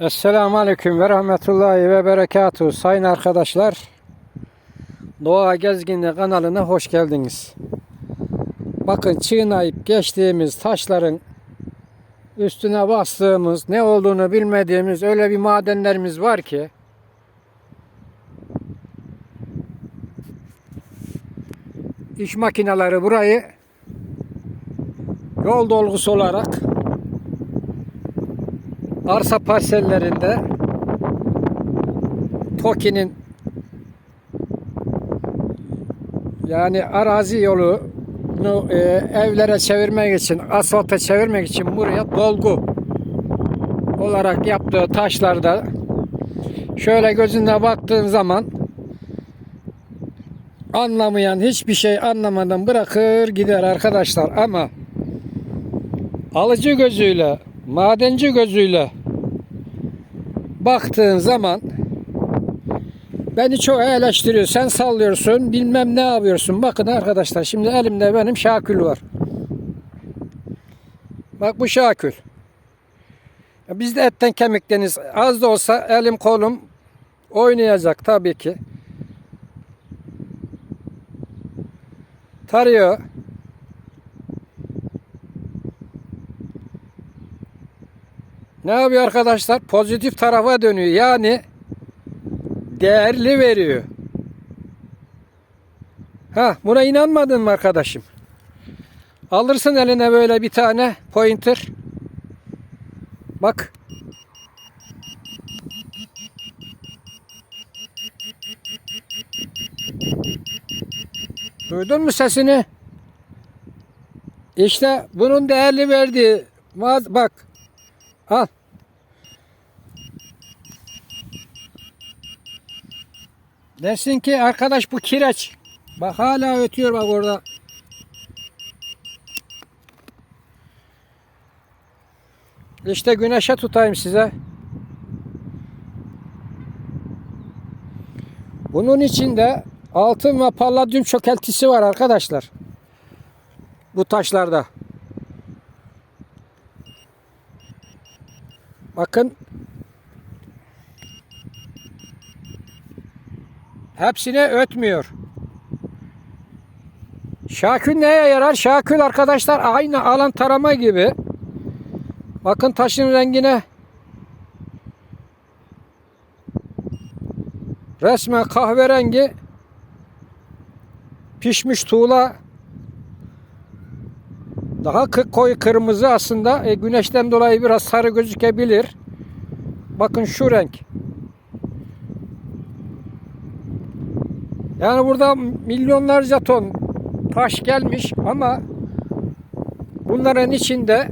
Esselamu Aleyküm ve Rahmetullahi ve Berekatuhu sayın arkadaşlar. Doğa Gezginliği kanalına hoş geldiniz. Bakın çiğnayıp geçtiğimiz taşların üstüne bastığımız ne olduğunu bilmediğimiz öyle bir madenlerimiz var ki iş makineleri burayı yol dolgusu olarak arsa parsellerinde TOKİ'nin yani arazi yolunu e, evlere çevirmek için, asfalta çevirmek için buraya dolgu olarak yaptığı taşlarda şöyle gözüne baktığın zaman anlamayan hiçbir şey anlamadan bırakır gider arkadaşlar. Ama alıcı gözüyle madenci gözüyle baktığın zaman beni çok eleştiriyor. Sen sallıyorsun, bilmem ne yapıyorsun. Bakın arkadaşlar şimdi elimde benim şakül var. Bak bu şakül. Biz de etten kemikteniz. Az da olsa elim kolum oynayacak tabii ki. Tarıyor. Ne yapıyor arkadaşlar? Pozitif tarafa dönüyor. Yani değerli veriyor. Ha, buna inanmadın mı arkadaşım? Alırsın eline böyle bir tane pointer. Bak. Duydun mu sesini? İşte bunun değerli verdiği bak. Al. Dersin ki arkadaş bu kireç. Bak hala ötüyor bak orada. İşte güneşe tutayım size. Bunun içinde altın ve palladyum çökeltisi var arkadaşlar. Bu taşlarda. Bakın. Hepsine ötmüyor. Şakül neye yarar? Şakül arkadaşlar aynı alan tarama gibi. Bakın taşın rengine. Resmen kahverengi pişmiş tuğla daha koyu kırmızı aslında e, güneşten dolayı biraz sarı gözükebilir. Bakın şu renk. Yani burada milyonlarca ton taş gelmiş ama bunların içinde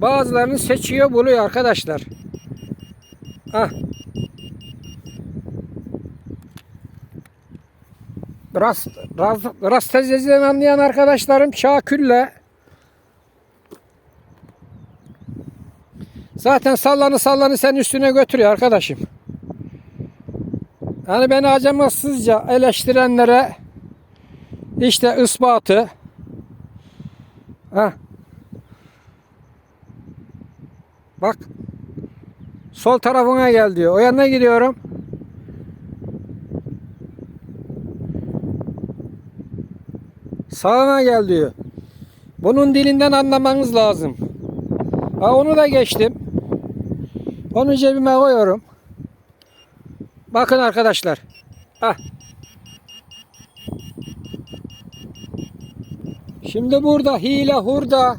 bazılarını seçiyor buluyor arkadaşlar. Ah. Rast, rast, rastezeden anlayan arkadaşlarım Şakül'le zaten sallanı sallanı sen üstüne götürüyor arkadaşım. Yani beni acımasızca eleştirenlere işte ispatı ha bak sol tarafına gel diyor. O yanına gidiyorum. Sağına gel diyor. Bunun dilinden anlamanız lazım. Ha onu da geçtim. Onu cebime koyuyorum. Bakın arkadaşlar. Ah. Şimdi burada hile hurda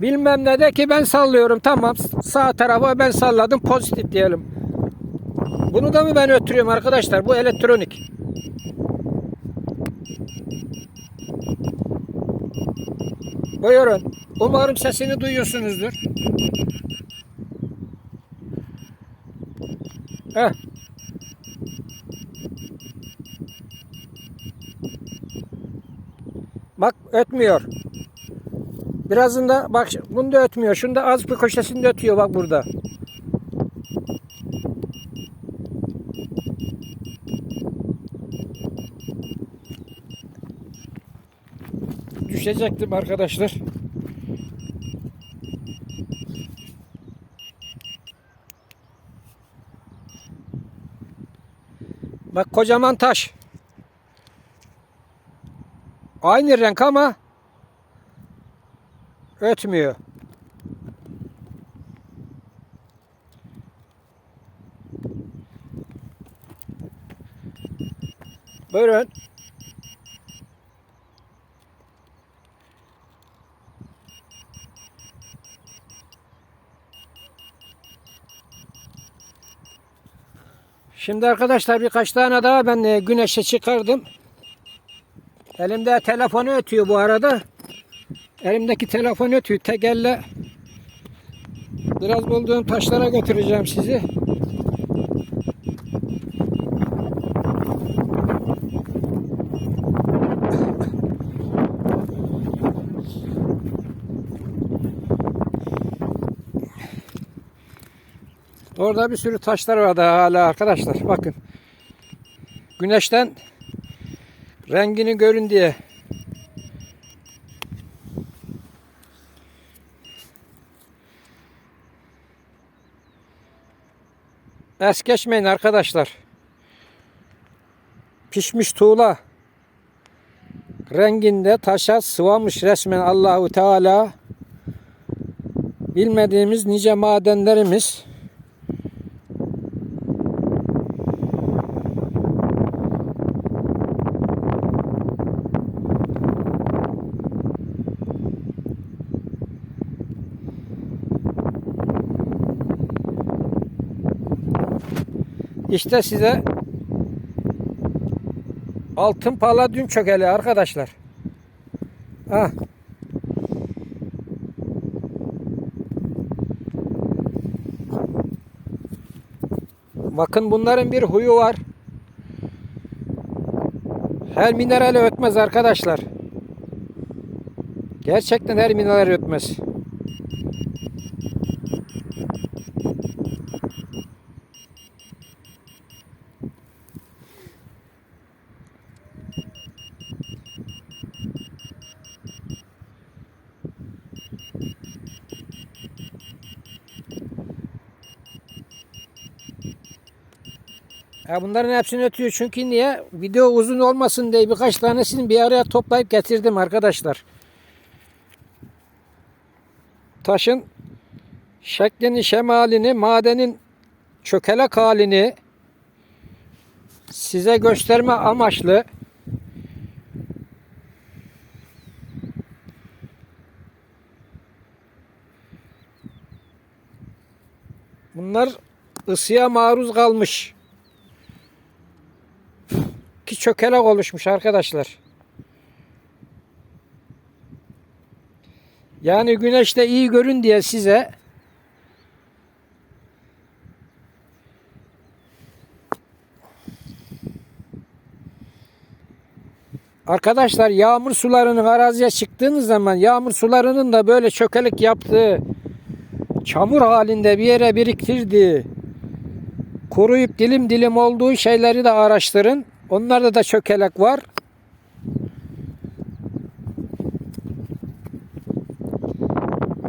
bilmem ne de ki ben sallıyorum tamam sağ tarafa ben salladım pozitif diyelim. Bunu da mı ben ötürüyorum arkadaşlar bu elektronik. Buyurun. Umarım sesini duyuyorsunuzdur. Heh. Bak ötmüyor. Birazında bak bunu da ötmüyor. Şunu da az bir köşesini de ötüyor bak burada. Düşecektim arkadaşlar. Bak kocaman taş. Aynı renk ama ötmüyor. Buyurun. Şimdi arkadaşlar birkaç tane daha ben e, güneşe çıkardım. Elimde telefonu ötüyor bu arada. Elimdeki telefon ötüyor. Tek elle biraz bulduğum taşlara götüreceğim sizi. Orada bir sürü taşlar var daha hala arkadaşlar. Bakın. Güneşten rengini görün diye. Es geçmeyin arkadaşlar. Pişmiş tuğla renginde taşa sıvamış resmen Allahu Teala. Bilmediğimiz nice madenlerimiz İşte size altın paladyum çökeli arkadaşlar. Ha. Bakın bunların bir huyu var. Her minerali ötmez arkadaşlar. Gerçekten her mineral ötmez. Ya bunların hepsini ötüyor çünkü niye? Video uzun olmasın diye birkaç tanesini bir araya toplayıp getirdim arkadaşlar. Taşın şeklini, şemalini, madenin çökelek halini size gösterme amaçlı bunlar ısıya maruz kalmış ki çökelek oluşmuş arkadaşlar. Yani güneşte iyi görün diye size Arkadaşlar yağmur sularının araziye çıktığınız zaman yağmur sularının da böyle çökelik yaptığı çamur halinde bir yere biriktirdiği kuruyup dilim dilim olduğu şeyleri de araştırın. Onlarda da çökelek var.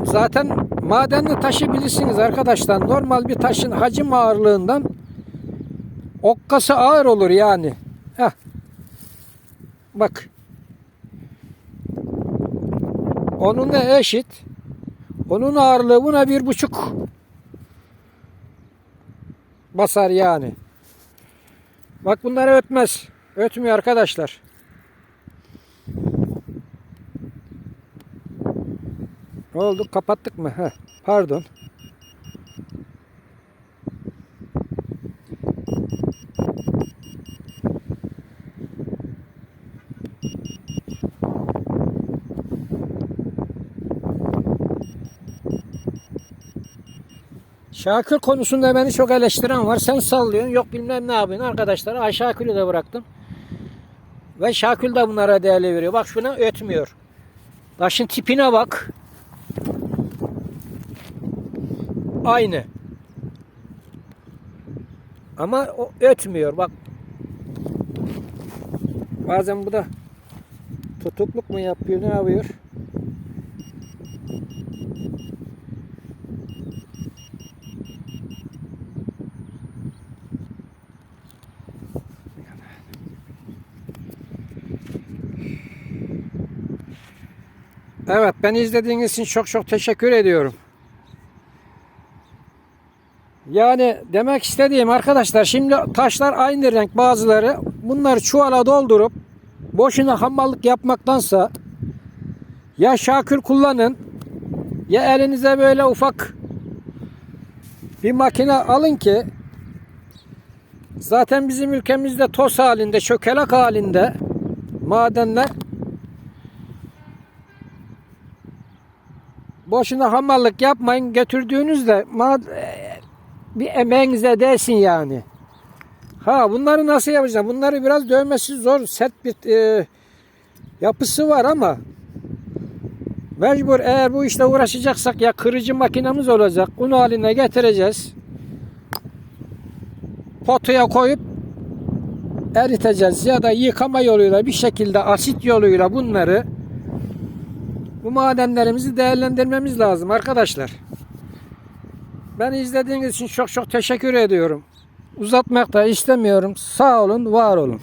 Zaten madenli taşı bilirsiniz arkadaşlar. Normal bir taşın hacim ağırlığından okkası ağır olur yani. Heh. Bak. Onunla eşit. Onun ağırlığı buna bir buçuk basar yani. Bak bunları ötmez. Ötmüyor arkadaşlar. Ne oldu? Kapattık mı? Heh, pardon. Şakir konusunda beni çok eleştiren var. Sen sallıyorsun. Yok bilmem ne yapıyorsun. Arkadaşlar Ay Şakir'i de bıraktım. Ve Şakir de bunlara değerli veriyor. Bak şuna ötmüyor. Taşın tipine bak. Aynı. Ama o ötmüyor. Bak. Bazen bu da tutukluk mu yapıyor ne yapıyor? Evet beni izlediğiniz için çok çok teşekkür ediyorum. Yani demek istediğim arkadaşlar şimdi taşlar aynı renk bazıları. Bunları çuvala doldurup boşuna hamallık yapmaktansa ya şakül kullanın ya elinize böyle ufak bir makine alın ki zaten bizim ülkemizde toz halinde, çökelek halinde madenler boşuna hamallık yapmayın. Götürdüğünüzde e, bir emeğinize değsin yani. Ha bunları nasıl yapacağım? Bunları biraz dövmesi zor. Sert bir e, yapısı var ama mecbur eğer bu işle uğraşacaksak ya kırıcı makinemiz olacak. Un haline getireceğiz. Potuya koyup eriteceğiz ya da yıkama yoluyla bir şekilde asit yoluyla bunları bu madenlerimizi değerlendirmemiz lazım arkadaşlar. Beni izlediğiniz için çok çok teşekkür ediyorum. Uzatmak da istemiyorum. Sağ olun, var olun.